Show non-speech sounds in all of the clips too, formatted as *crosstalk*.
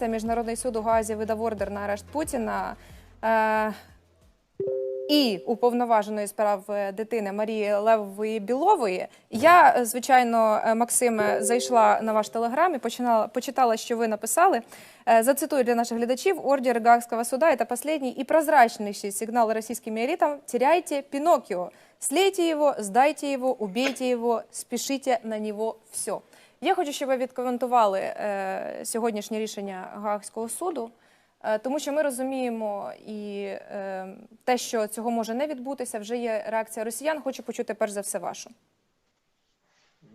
Це Міжнародний суд у Гаазі видав ордер на арешт Путіна. Е, і уповноваженої справ е, дитини Марії Левової Білової. Я, е, звичайно, е, Максиме, зайшла на ваш телеграм і починала, почитала, що ви написали. Зацитую для наших глядачів. Ордер Гаагского суда – это последний и прозрачнейший сигнал российским элитам. Теряйте Пиноккио. Слейте его, сдайте его, убейте его, спешите на него все. Я хочу, щоб ви відкоментували е, сьогоднішнє рішення Гаагського суду. Е, Тому що ми розуміємо і е, те, що цього може не відбутися, вже є реакція росіян. Хочу почути перш за все вашу.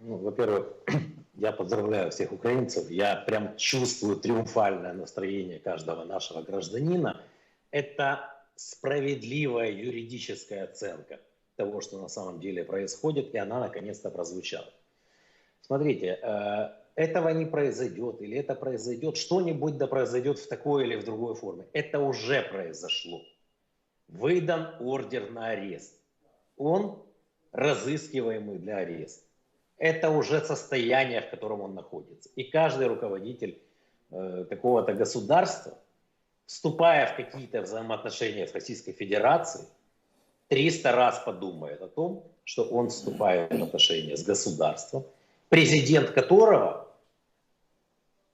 Ну, во-первых, *clears throat* я поздравляю всех украинцев. Я прям чувствую триумфальное настроение каждого нашего гражданина. Это справедливая юридическая оценка того, что на самом деле происходит, и она наконец-то прозвучала. Смотрите, э, этого не произойдет, или это произойдет, что-нибудь да произойдет в такой или в другой форме. Это уже произошло. Выдан ордер на арест. Он разыскиваемый для ареста это уже состояние, в котором он находится. И каждый руководитель э, какого-то государства, вступая в какие-то взаимоотношения с Российской Федерацией, 300 раз подумает о том, что он вступает в отношения с государством, президент которого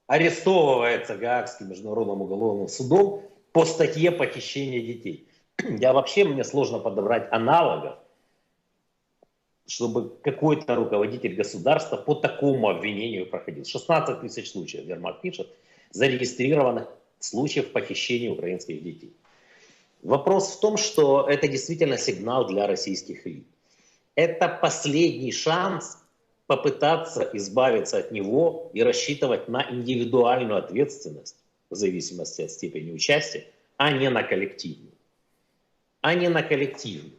арестовывается Гаагским международным уголовным судом по статье похищения детей. Я вообще, мне сложно подобрать аналогов, чтобы какой-то руководитель государства по такому обвинению проходил. 16 тысяч случаев, Вермак пишет, зарегистрированных случаев похищения украинских детей. Вопрос в том, что это действительно сигнал для российских элит. Это последний шанс попытаться избавиться от него и рассчитывать на индивидуальную ответственность в зависимости от степени участия, а не на коллективную. А не на коллективную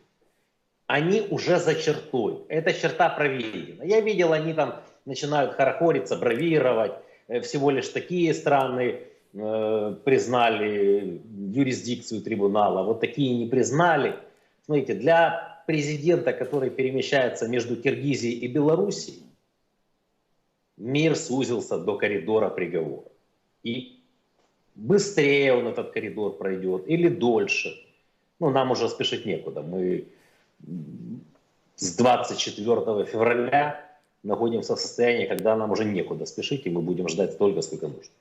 они уже за чертой. Эта черта проведена. Я видел, они там начинают хорохориться, бравировать. Э, Всего лишь такие страны э, признали юрисдикцию трибунала, вот такие не признали. Смотрите, для президента, который перемещается между Киргизией и Белоруссией, мир сузился до коридора приговора. И быстрее он этот коридор пройдет или дольше. Ну, нам уже спешить некуда. Мы с 24 февраля находимся в состоянии, когда нам уже некуда спешить, и мы будем ждать столько, сколько нужно.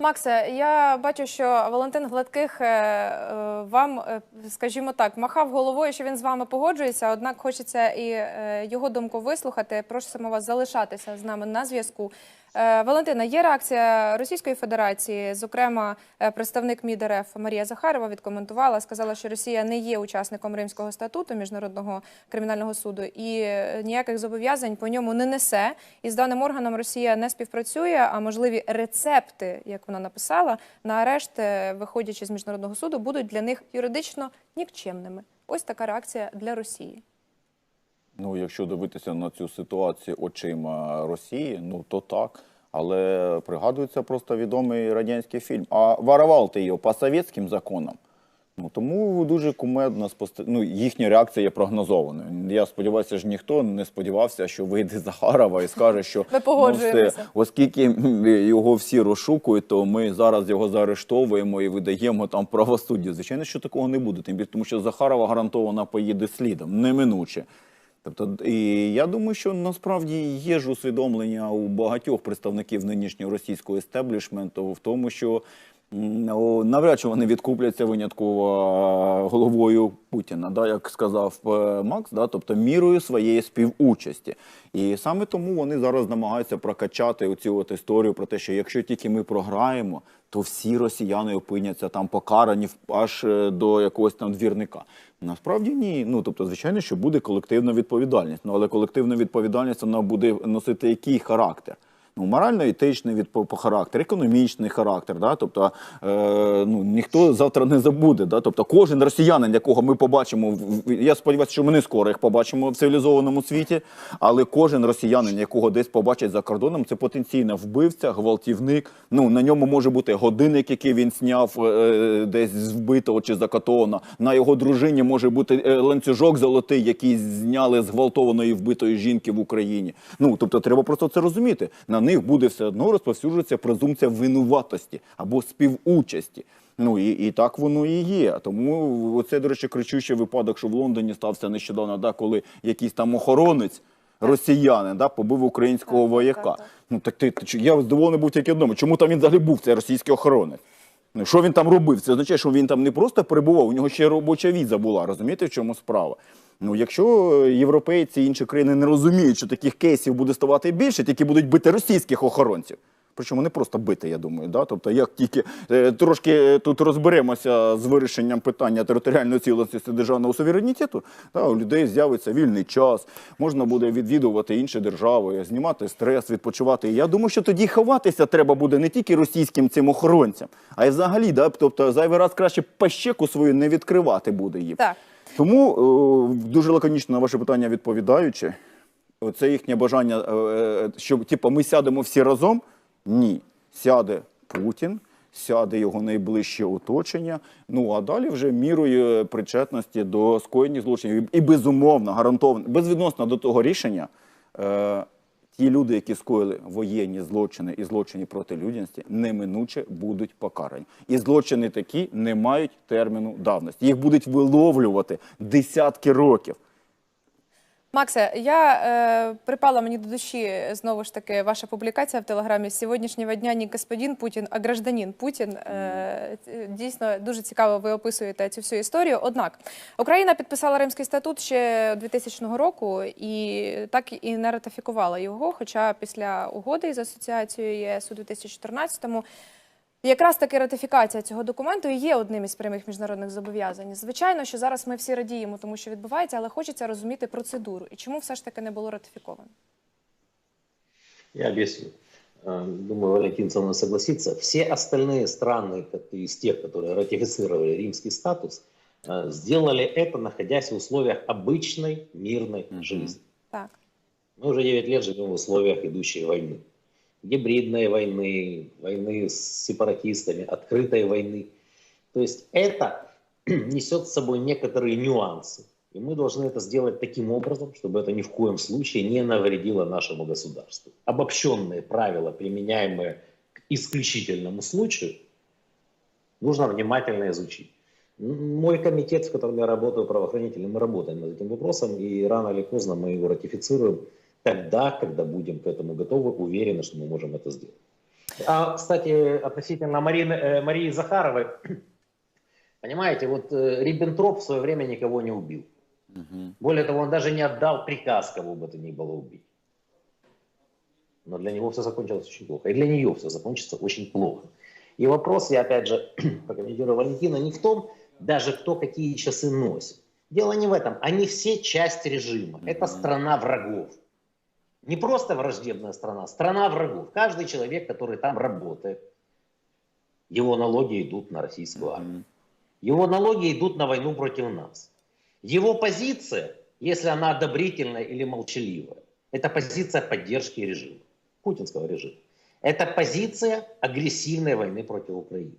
Максе, я бачу, що Валентин Гладких е, е, вам, е, скажімо так, махав головою, що він з вами погоджується. Однак хочеться і його думку вислухати. Прошу вас залишатися з нами на зв'язку. Е, Валентина, є реакція Російської Федерації. Зокрема, е, представник МІД РФ Марія Захарова відкоментувала, сказала, що Росія не є учасником Римського статуту міжнародного кримінального суду і е, ніяких зобов'язань по ньому не несе. І з даним органом Росія не співпрацює. А можливі рецепти, як вона написала, на арешт, виходячи з міжнародного суду, будуть для них юридично нікчемними. Ось така реакція для Росії. Ну, якщо дивитися на цю ситуацію очима Росії, ну то так. Але пригадується просто відомий радянський фільм. А воровал ти його по совєтським законам. Ну тому дуже кумедно спостерігати. Ну, їхня реакція є прогнозованою. Я сподіваюся, ж ніхто не сподівався, що вийде Захарова і скаже, що *laughs* ну, все, оскільки його всі розшукують, то ми зараз його заарештовуємо і видаємо там правосуддя. Звичайно, що такого не буде. Тим більше, тому що Захарова гарантовано поїде слідом, неминуче. Тобто, і я думаю, що насправді є ж усвідомлення у багатьох представників нинішнього російського естеблішменту в тому, що навряд чи вони відкупляться винятково головою Путіна, да, як сказав е, Макс, да, тобто мірою своєї співучасті. І саме тому вони зараз намагаються прокачати оцю от історію про те, що якщо тільки ми програємо, то всі росіяни опиняться там покарані аж е, до якогось там двірника. Насправді ні. Ну тобто, звичайно, що буде колективна відповідальність. Ну але колективна відповідальність вона буде носити який характер? Ну, морально-етичний від по, по характер, економічний характер, да? тобто е, ну, ніхто завтра не забуде. Да? Тобто кожен росіянин, якого ми побачимо, я сподіваюся, що ми не скоро їх побачимо в цивілізованому світі, але кожен росіянин, якого десь побачать за кордоном, це потенційно вбивця, гвалтівник. Ну, на ньому може бути годинник, який він зняв е, десь з вбитого чи закатованого. На його дружині може бути е, ланцюжок золотий, який зняли з гвалтованої вбитої жінки в Україні. Ну, тобто, треба просто це розуміти. На них буде все одно розповсюджуватися презумпція винуватості або співучасті. Ну і, і так воно і є. Тому оце, до речі, кричущий випадок, що в Лондоні стався нещодавно, да, коли якийсь там охоронець. Росіянин да, побив українського Так, вояка. так, так. Ну так ти, ти я здивований був тільки одному. Чому там він взагалі був, цей російський охоронець? Що він там робив? Це означає, що він там не просто перебував, у нього ще робоча віза була. Розумієте, в чому справа? Ну, якщо е, європейці і інші країни не розуміють, що таких кейсів буде ставати більше, тільки будуть бити російських охоронців. Причому не просто бити, я думаю. Да? Тобто, як тільки е, трошки е, тут розберемося з вирішенням питання територіальної цілісності державного суверенітету, да, у людей з'явиться вільний час, можна буде відвідувати інші держави, знімати стрес, відпочивати. І я думаю, що тоді ховатися треба буде не тільки російським цим охоронцям, а й взагалі, да? тобто зайвий раз краще пащеку свою не відкривати буде їм. Так. Тому е, дуже лаконічно на ваше питання відповідаючи, це їхнє бажання, е, типу, ми сядемо всі разом. Ні, сяде Путін, сяде його найближче оточення. Ну а далі вже мірою причетності до скоєння злочинів. І безумовно, гарантовано, безвідносно до того рішення. Е, Ті люди, які скоїли воєнні злочини і злочини проти людяності, неминуче будуть покарані. І злочини такі не мають терміну давності. Їх будуть виловлювати десятки років. Максе, я е, припала мені до душі знову ж таки ваша публікація в телеграмі з сьогоднішнього дня не господин Путін, а гражданин Путін. Е, дійсно дуже цікаво. Ви описуєте цю всю історію. Однак Україна підписала Римський статут ще 2000 року і так і не ратифікувала його. Хоча після угоди з асоціацією ЄС у 2014-му Якраз таки ратифікація цього документу і є одним із прямих міжнародних зобов'язань. Звичайно, що зараз ми всі радіємо, тому що відбувається, але хочеться розуміти процедуру і чому все ж таки не було ратифіковано. Я объясню. Э, Думаю, Валентин со мной согласится. Все остальные страны как из тех, которые ратифицировали римский статус, э, сделали это, находясь в условиях обычной мирной Мгм. жизни. Так, Мы уже 9 лет живем в условиях идущей войны. Гибридной войны, войны с сепаратистами, открытой войны. То есть это *clears throat* несет с собой некоторые нюансы. И мы должны это сделать таким образом, чтобы это ни в коем случае не навредило нашему государству. Обобщенные правила, применяемые к исключительному случаю, нужно внимательно изучить. Мой комитет, в котором я работаю, правоохранительный, мы работаем над этим вопросом, и рано или поздно мы его ратифицируем тогда, когда будем к этому готовы, уверены, что мы можем это сделать. А, кстати, относительно Марины, э, Марии Захаровой, *clears throat* понимаете, вот э, Риббентроп в свое время никого не убил. Более того, он даже не отдал приказ кого бы то ни было убить. Но для него все закончилось очень плохо. И для нее все закончится очень плохо. И вопрос, я опять же *clears throat* прокомментирую Валентина, не в том, даже кто какие часы носит. Дело не в этом. Они все часть режима. Это страна врагов. Не просто враждебная страна, страна врагов. Каждый человек, который там работает, его налоги идут на российскую армию. Его налоги идут на войну против нас. Его позиция, если она одобрительная или молчаливая, это позиция поддержки режима, путинского режима. Это позиция агрессивной войны против Украины.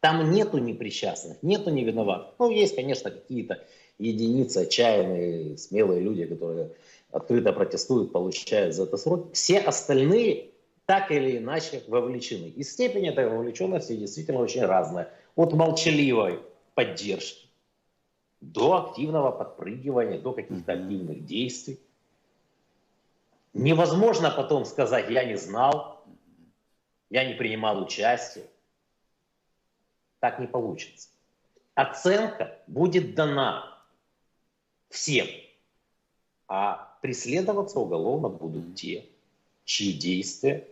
Там нету непричастных, нету невиноватых. Ну, есть, конечно, какие-то единицы, отчаянные, смелые люди, которые открыто протестуют, получают за это срок. Все остальные так или иначе вовлечены. И степень этой вовлеченности действительно очень разная. От молчаливой поддержки до активного подпрыгивания, до каких-то активных действий. Невозможно потом сказать, я не знал, я не принимал участие. Так не получится. Оценка будет дана всем, а преследоваться уголовно будут те, чьи действия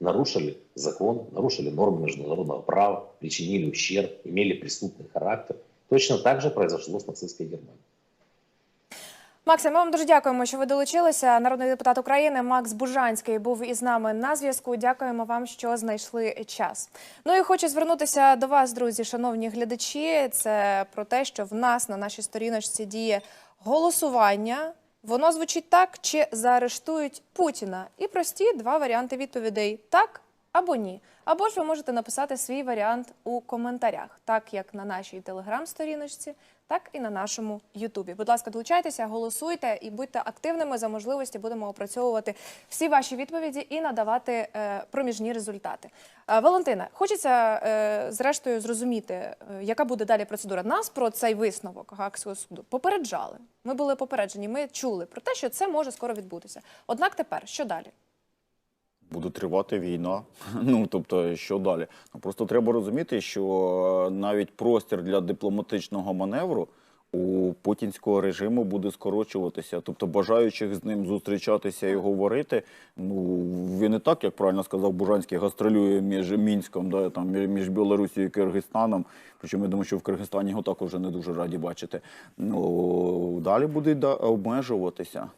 нарушили закон, нарушили нормы международного права, причинили ущерб, имели преступный характер. Точно так же произошло с нацистской Германией. Максе, ми вам дуже дякуємо, що ви долучилися. Народний депутат України Макс Бужанський був із нами на зв'язку. Дякуємо вам, що знайшли час. Ну і хочу звернутися до вас, друзі, шановні глядачі. Це про те, що в нас на нашій сторіночці діє голосування. Воно звучить так: чи заарештують Путіна? І прості два варіанти відповідей: так або ні. Або ж ви можете написати свій варіант у коментарях, так як на нашій телеграм-сторіночці, так і на нашому Ютубі. Будь ласка, долучайтеся, голосуйте і будьте активними за можливості. Будемо опрацьовувати всі ваші відповіді і надавати е, проміжні результати. Е, Валентина, хочеться е, зрештою зрозуміти, яка буде далі процедура. Нас про цей висновок Гаагського суду попереджали. Ми були попереджені, ми чули про те, що це може скоро відбутися. Однак тепер що далі? Буде тривати війна. *laughs* Ну тобто, що далі? Ну просто треба розуміти, що е, навіть простір для дипломатичного маневру у путінського режиму буде скорочуватися. Тобто, бажаючих з ним зустрічатися і говорити. Ну він і так, як правильно сказав Бужанський, гастролює між Мінськом, да, там між Білорусією і Киргизстаном. Причому я думаю, що в Киргизстані його також не дуже раді бачити. Ну далі буде да, обмежуватися.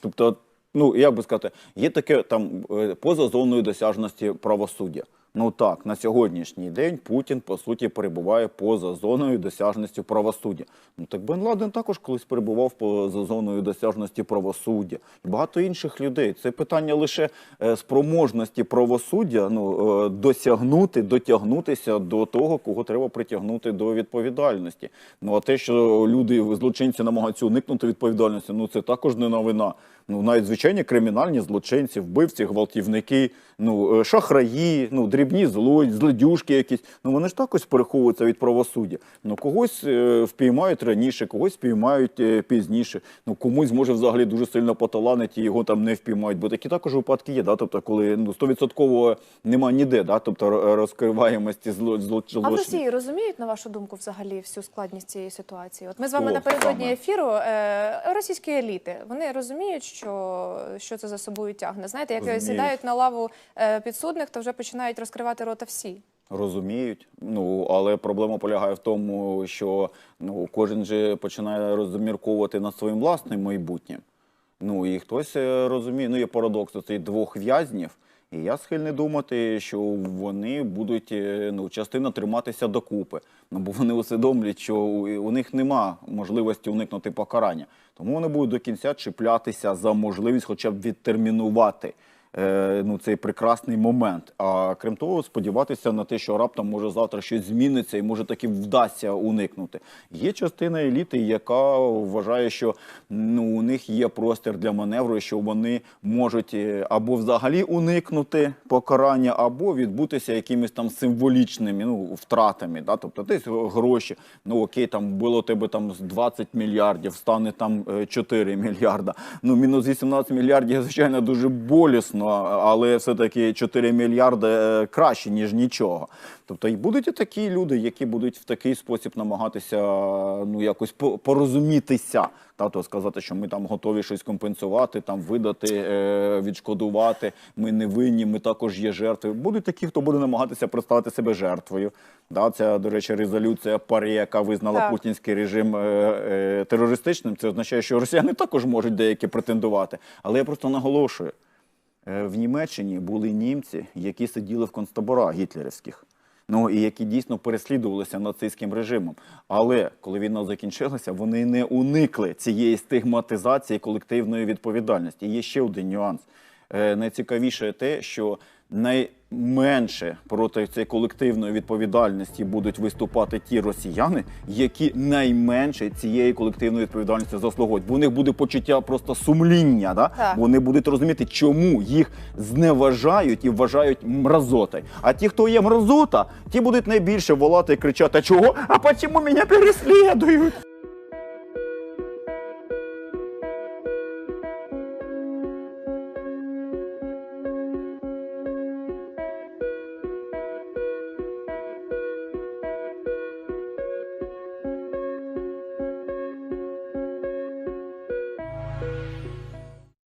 Тобто, ну як би сказати, є таке там е, поза зоною досяжності правосуддя. Ну так, на сьогоднішній день Путін по суті перебуває поза зоною досяжності правосуддя. Ну так Бен Ладен також колись перебував поза зоною досяжності правосуддя і багато інших людей. Це питання лише е, спроможності правосуддя ну, е, досягнути, дотягнутися до того, кого треба притягнути до відповідальності. Ну а те, що люди, злочинці намагаються уникнути відповідальності, ну це також не новина. Ну навіть звичайні кримінальні злочинці, вбивці, гвалтівники, ну е, шахраї, ну дрібні зло, злодюжки якісь. Ну вони ж також переховуються від правосуддя. Ну когось е, впіймають раніше, когось впіймають е, пізніше. Ну комусь може взагалі дуже сильно поталанить і його там не впіймають. Бо такі також випадки є. Да? Тобто, коли ну стовідсотково нема ніде, да? тобто ро- розкриваємості зло, зло, А в. Росії розуміють, на вашу думку, взагалі всю складність цієї ситуації? От ми з вами Хто напередодні саме? ефіру е, російські еліти вони розуміють, що, що це за собою тягне. Знаєте, як Розуміють. сідають на лаву е, підсудних, то вже починають розкривати рота всі. Розуміють, ну але проблема полягає в тому, що ну кожен же починає розмірковувати над своїм власним майбутнім. Ну і хтось е, розуміє, ну є парадокс цих двох в'язнів. І я схильний думати, що вони будуть е, ну, частина триматися докупи. Ну бо вони усвідомлюють, що у, них нема можливості уникнути покарання. Тому вони будуть до кінця чіплятися за можливість, хоча б відтермінувати ну, цей прекрасний момент. А крім того, сподіватися на те, що раптом може завтра щось зміниться і може таки вдасться уникнути. Є частина еліти, яка вважає, що ну, у них є простір для маневру, що вони можуть е, або взагалі уникнути покарання, або відбутися якимись там символічними ну, втратами. Да? Тобто десь гроші, ну окей, там було тебе там з 20 мільярдів, стане там е, 4 мільярда. Ну, мінус 18 мільярдів, звичайно, дуже болісно, але все-таки 4 мільярди е, краще, ніж нічого. Тобто і будуть і такі люди, які будуть в такий спосіб намагатися ну, якось по- порозумітися. Та, то сказати, що ми там готові щось компенсувати, там видати, е, відшкодувати. Ми не винні, ми також є жертвою. Будуть такі, хто буде намагатися представити себе жертвою. Да, це, до речі, резолюція ПАРЄ, яка визнала Так. путінський режим е, е, терористичним. Це означає, що росіяни також можуть деякі претендувати. Але я просто наголошую: в Німеччині були німці, які сиділи в концтаборах гітлерівських. Ну і які дійсно переслідувалися нацистським режимом. Але коли війна закінчилася, вони не уникли цієї стигматизації колективної відповідальності. І Є ще один нюанс. Е, найцікавіше те, що найменше проти цієї колективної відповідальності будуть виступати ті росіяни, які найменше цієї колективної відповідальності заслуговують. Бо у них буде почуття просто сумління. Да? Так. Вони будуть розуміти, чому їх зневажають і вважають мразотою. А ті, хто є мразота, ті будуть найбільше волати і кричати: чого? А чому мене переслідують?